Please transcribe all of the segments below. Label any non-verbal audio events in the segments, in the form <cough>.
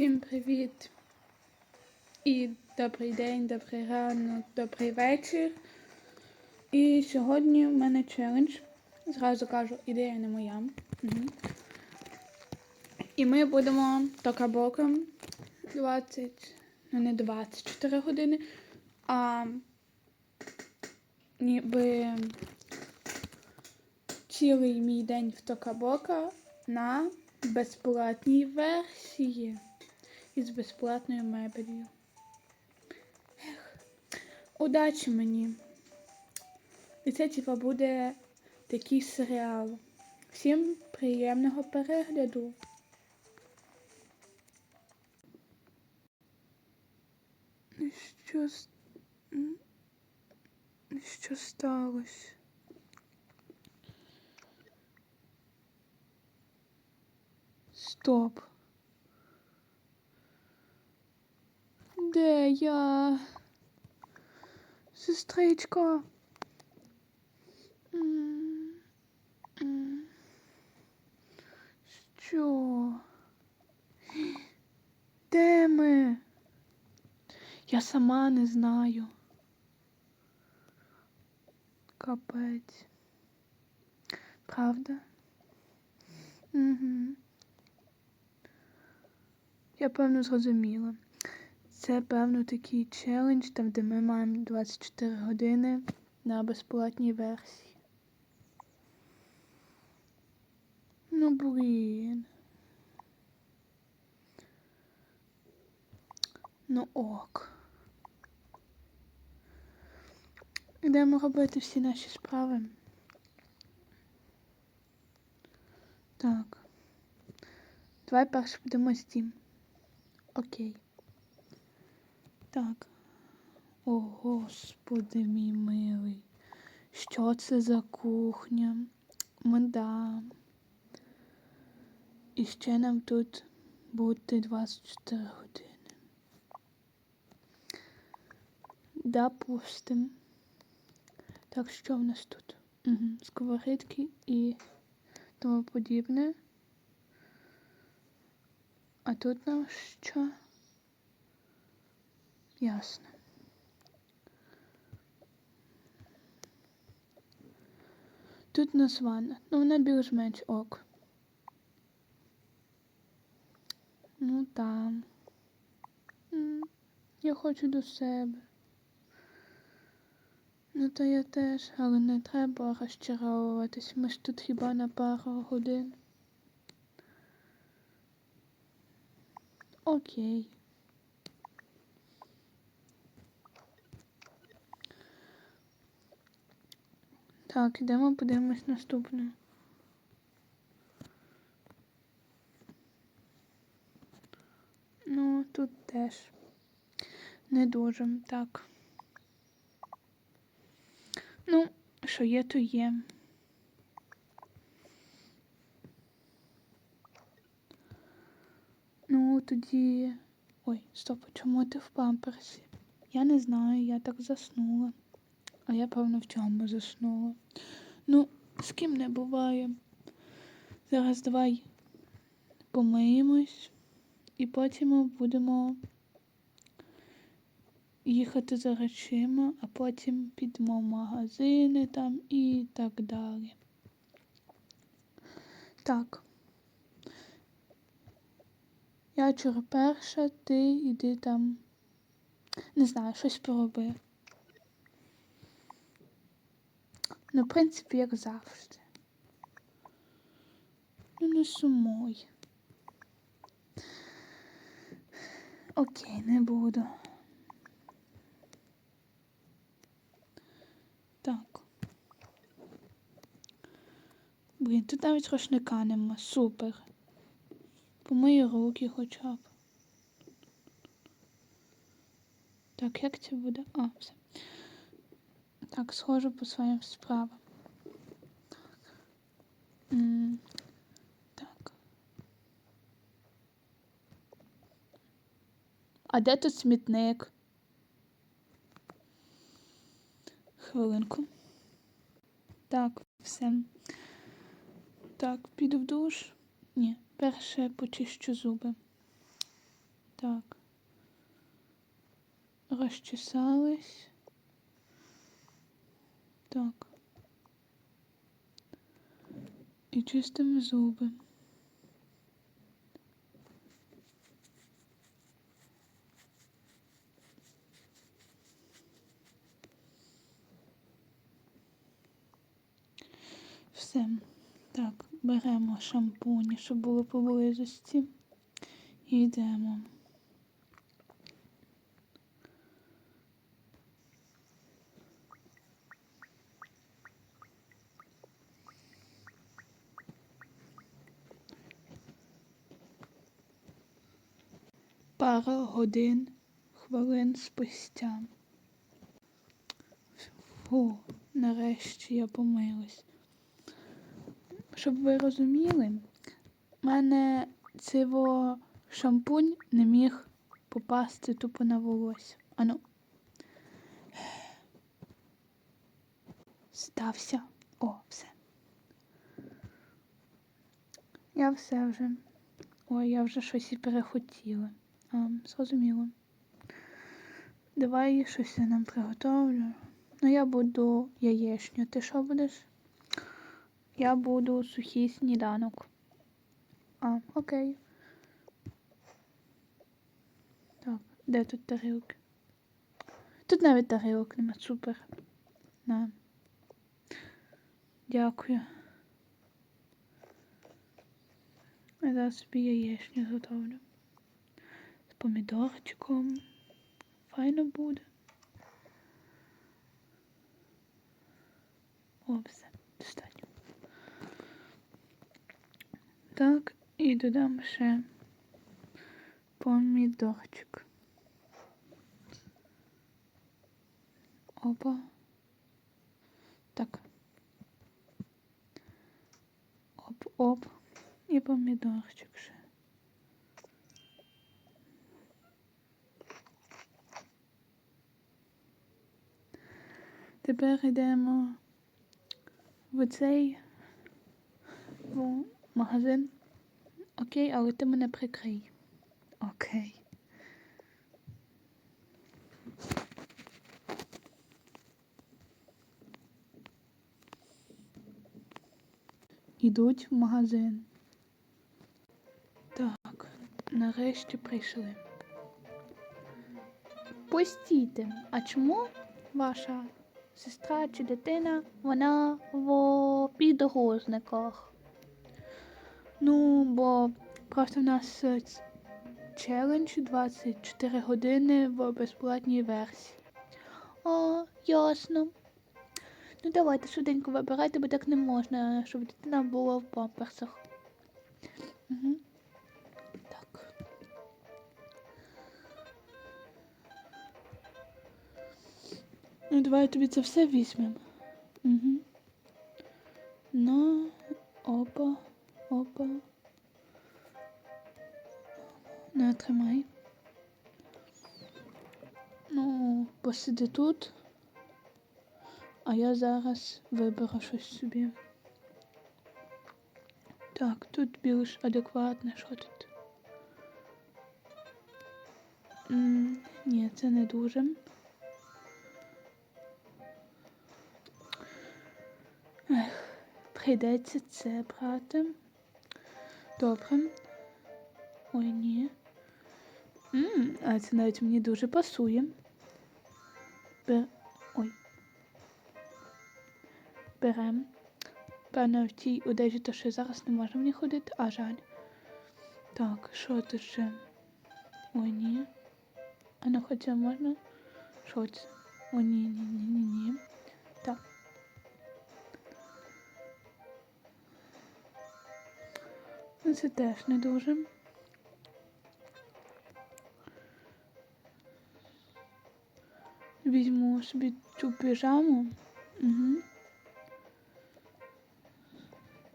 Всім привіт! І добрий день, добрий ранок, добрий вечір. І сьогодні в мене челендж. Зразу кажу, ідея не моя. Угу. І ми будемо токабоком 20, ну не 24 години, а ніби цілий мій день в токабока на безплатній версії із безплатною мебелью. Ех, удачі мені. І це типа буде такий серіал. Всім приємного перегляду. Що, що сталося? Стоп. Де я? М. Що? Де ми? Я сама не знаю. Капець. Правда? Угу. Я певно зрозуміла. Це, певно, такий челендж, там, де ми маємо 24 години на безплатній версії. Ну, блін. Ну ок. Йдемо робити всі наші справи. Так. Давай перше будемо з. Окей. Так. О, господи мій милий. Що це за кухня? Мда. І ще нам тут бути 24 години. Допустим. Так, що в нас тут? Угу. Сковорідки і тому подібне. А тут нам що? Ясно. Тут у нас ванна. Ну, вона більш-менш ок. Ну там. Я хочу до себе. Ну то я теж, але не треба розчаровуватись. Ми ж тут хіба на пару годин. Окей. Так, ідемо подивимось наступне. Ну, тут теж не дуже так. Ну, що є, то є. Ну, тоді. Ой, стоп, чому ти в памперсі? Я не знаю, я так заснула. А я, певно, в цьому заснула. Ну, з ким не буває. Зараз давай помиємось і потім будемо їхати за речима, а потім підемо в магазини там і так далі. Так. Я вчора перша, ти йди там. Не знаю, щось пороби. Ну, в принципі, як завжди. Ну, не сумуй. Окей, не буду. Так. Блін, тут навіть рушника нема. Супер. Помию руки хоча б. Так, як це буде? А, все. Так, схожу по своїм справам. М, Так. А де тут смітник? Хвилинку. Так, все. Так, піду в душ. Ні, перше почищу зуби. Так. Розчесались. Так. І чистимо зуби. Все. Так, беремо шампунь, щоб було поблизості. І йдемо. Пара годин, хвилин спустя. Фу, нарешті я помилась. Щоб ви розуміли, мене цього шампунь не міг попасти тупо на волосся. Ану. Стався. О, все. Я все вже. Ой, я вже щось і перехотіла. А, зрозуміло. Давай щось я нам приготовлю. Ну, я буду яєчню. Ти що будеш? Я буду сухий сніданок. А, окей. Так, де тут тарілки? Тут навіть тарілок нема, супер. На. Дякую. Я зараз собі яєчню зготовлю. Помідорчиком. Файно буде. О, все, достатньо. Так, і додам ще помідорчик. Опа. Так. Оп-оп. І помідорчик ще. Тепер йдемо в цей в магазин. Окей, але ти мене прикрий. Окей. Ідуть в магазин. Так, нарешті прийшли. Постійте, а чому ваша сестра чи дитина, вона в підрозниках? Ну, бо просто в нас челендж 24 години в безплатній версії. О, ясно. Ну давайте швиденько вибирайте, бо так не можна, щоб дитина була в памперсах. Угу. Ну, давай тобі це все візьмемо. Угу. Ну, опа, опа. На, тримай. Ну, посиди тут. А я зараз виберу щось собі. Так, тут більш адекватне, що тут? М, ні, це не дуже. Прийдеться це брати. Добре. Ой, ні. М, а це навіть мені дуже пасує. Бер... Ой. Берем. Певно, в тій одежі, то що зараз не можна в ходити, а жаль. Так, що тут ще? Ой, ні. А ну хоча можна? Що це? О, ні, ні, ні, ні, ні. Це теж не дуже. Візьму собі цю піжаму. Угу.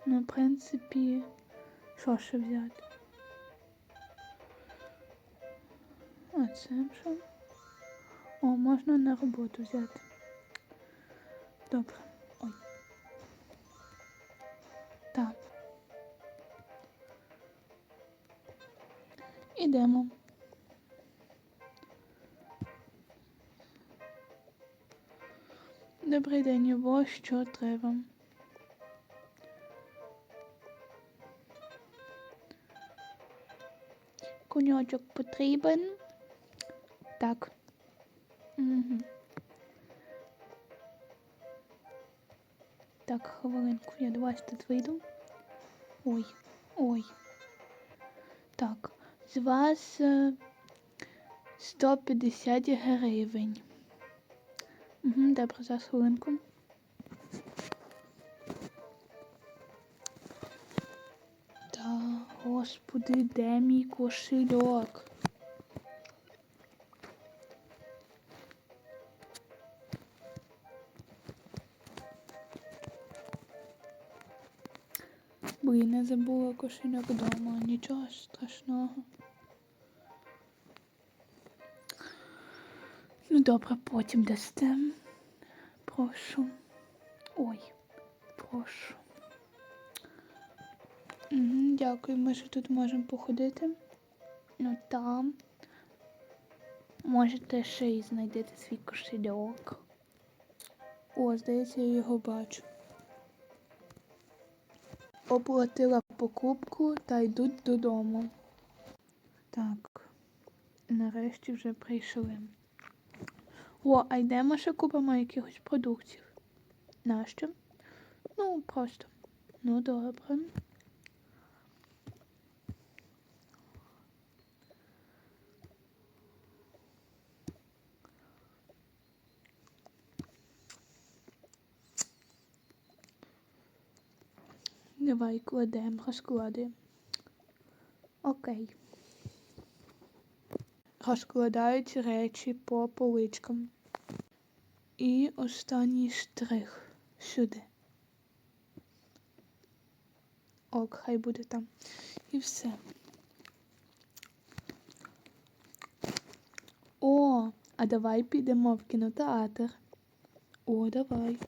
Ну, в принципі, що ще взяти? А це що? О, можна на роботу взяти. Добре. йдемо. Добрий день, його що треба. Куньочок потрібен. Так. Угу. Так, хвилинку, я до вас тут вийду. Ой, ой. З вас е, 150 гривень. Угу, добре, за хвилинку. Та, господи, де мій кошельок? Блін, я забула кошельок вдома, нічого страшного. Добре, потім дасте. Прошу. Ой, прошу. Угу, дякую, ми ще тут можемо походити. Ну там. Можете ще й знайдете свій кошельок. О, здається, я його бачу. Оплатила покупку та йдуть додому. Так, нарешті вже прийшли. О, а йдемо ще купимо якихось продуктів. Нащо? Ну, просто. Ну, добре. Давай кладемо, розкладуємо. Окей. Розкладають речі по поличкам. І останній штрих сюди. Ок, хай буде там. І все. О, а давай підемо в кінотеатр. О, давай.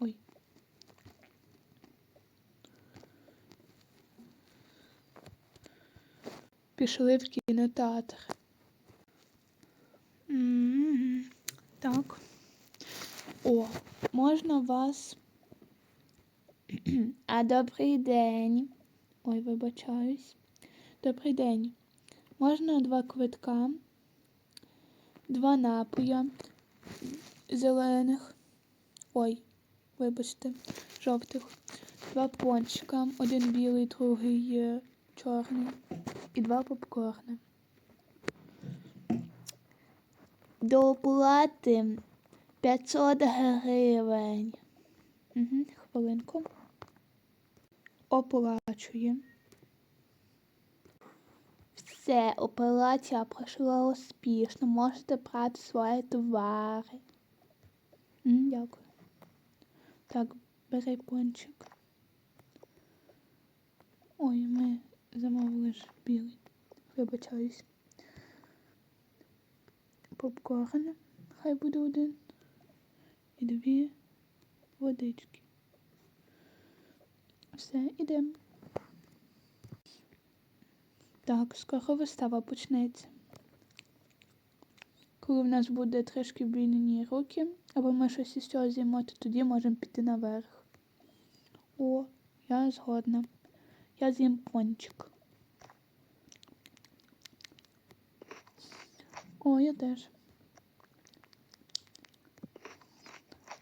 Ой. Пішли в кінотеатр. М, Так. О, можна вас. А добрий день. Ой, вибачаюсь. Добрий день. Можна два квитка, два напоя зелених. Ой, вибачте, жовтих. Два пончика, один білий, другий е, чорний. І два попкорни. До оплати 500 гривень. Угу, хвилинку. Оплачує. Все, операція пройшла успішно. Можете брати свої товари. Дякую. Так, бери пончик. Ой, ми замовили білий. Вибачаюсь. Попкорн. Хай буде один. І дві водички. Все, ідемо. Так, скоро вистава почнеться. Коли в нас буде трішки вільні руки, або ми щось із цього з'їмо, то тоді можемо піти наверх. О, я згодна. Я з'їм пончик. О, я теж.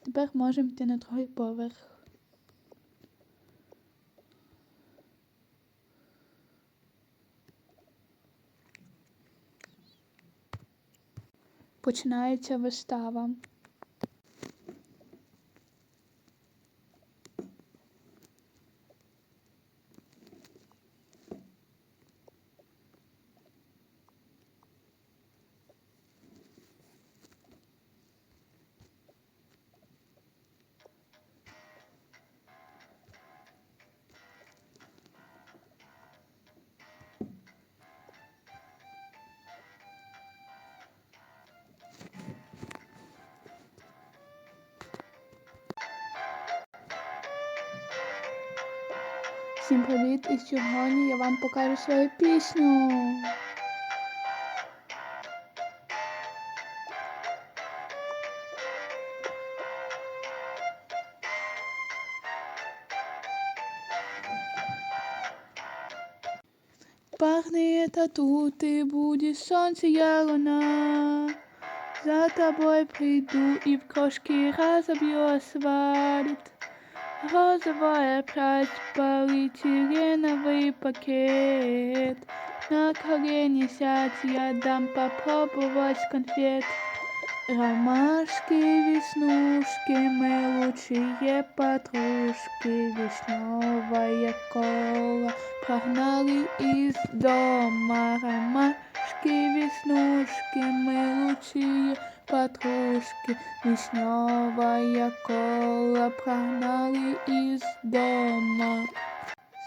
Тепер можемо йти на другий поверх. Починається вистава. Всім привіт! І сьогодні я вам покажу свою пісню. Пахне это тут и будет солнце я луна. За тобой прийду і в кошки разоб'ю асфальт. Розовая прядь, полиэтиленовый пакет. На колени сядь, я дам попробовать конфет. Ромашки, веснушки, мы лучшие подружки. Вишневая кола прогнали из дома. Ромашки, веснушки, мы лучшие подружки. Вишневая кола прогнали из дома.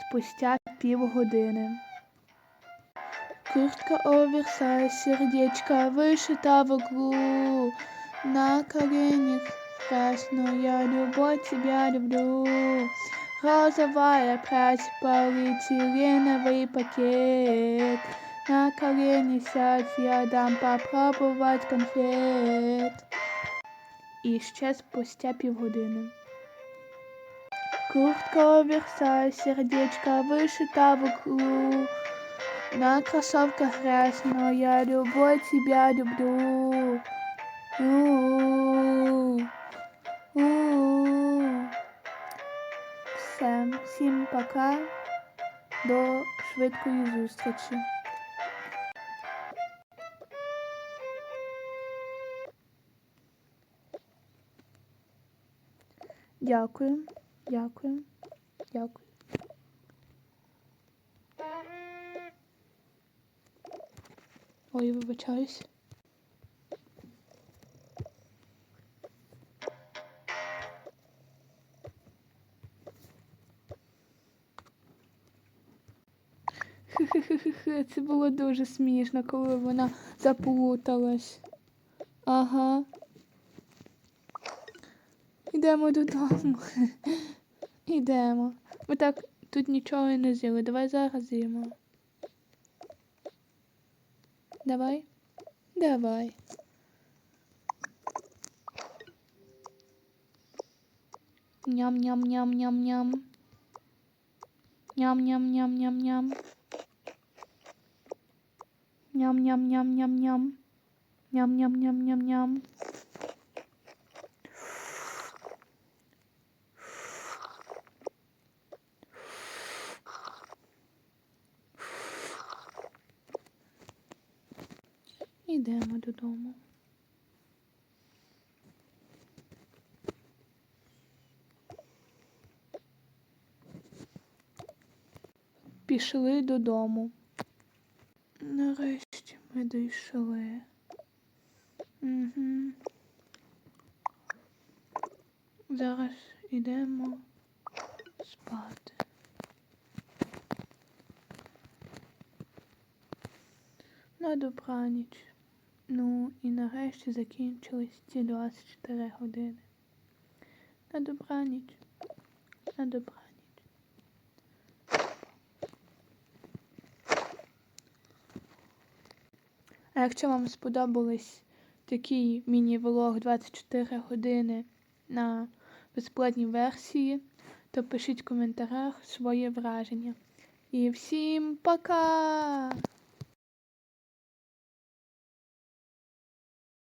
Спустя півгодини. Куртка оверсайз, сердечко вышито в углу. На коленях красно, я любовь тебя люблю. Розовая прядь, полиэтиленовый пакет. На колени сядь, я дам попробовать конфет. І ще спустя півгодини. Куртка оверсайз, сердечко вышито в углу. На кроссовках грязь, но я любовь тебя люблю. У-у-у. У-у-у. Все, всім пока. До швидкої зустрічі. Дякую, дякую, дякую. Ой, вибачаюсь. Хи-хи-хи-хи, це було дуже смішно, коли вона заплуталась. Ага. Йдемо додому. <laughs> Йдемо. Ми так тут нічого не з'їли. Давай зараз з'їмо. Давай. Давай. Ням-ням-ням-ням-ням. Ням-ням-ням-ням-ням. Ням-ням-ням-ням-ням. Ням-ням-ням-ням-ням. Ідемо додому. Пішли додому. Нарешті ми дійшли. Угу. Зараз йдемо спати. На добраніч. Ну і нарешті закінчились ці 24 години. На добраніч. На добраніч. А якщо вам сподобались такий міні-влог 24 години на безплатній версії, то пишіть в коментарях своє враження. І всім пока!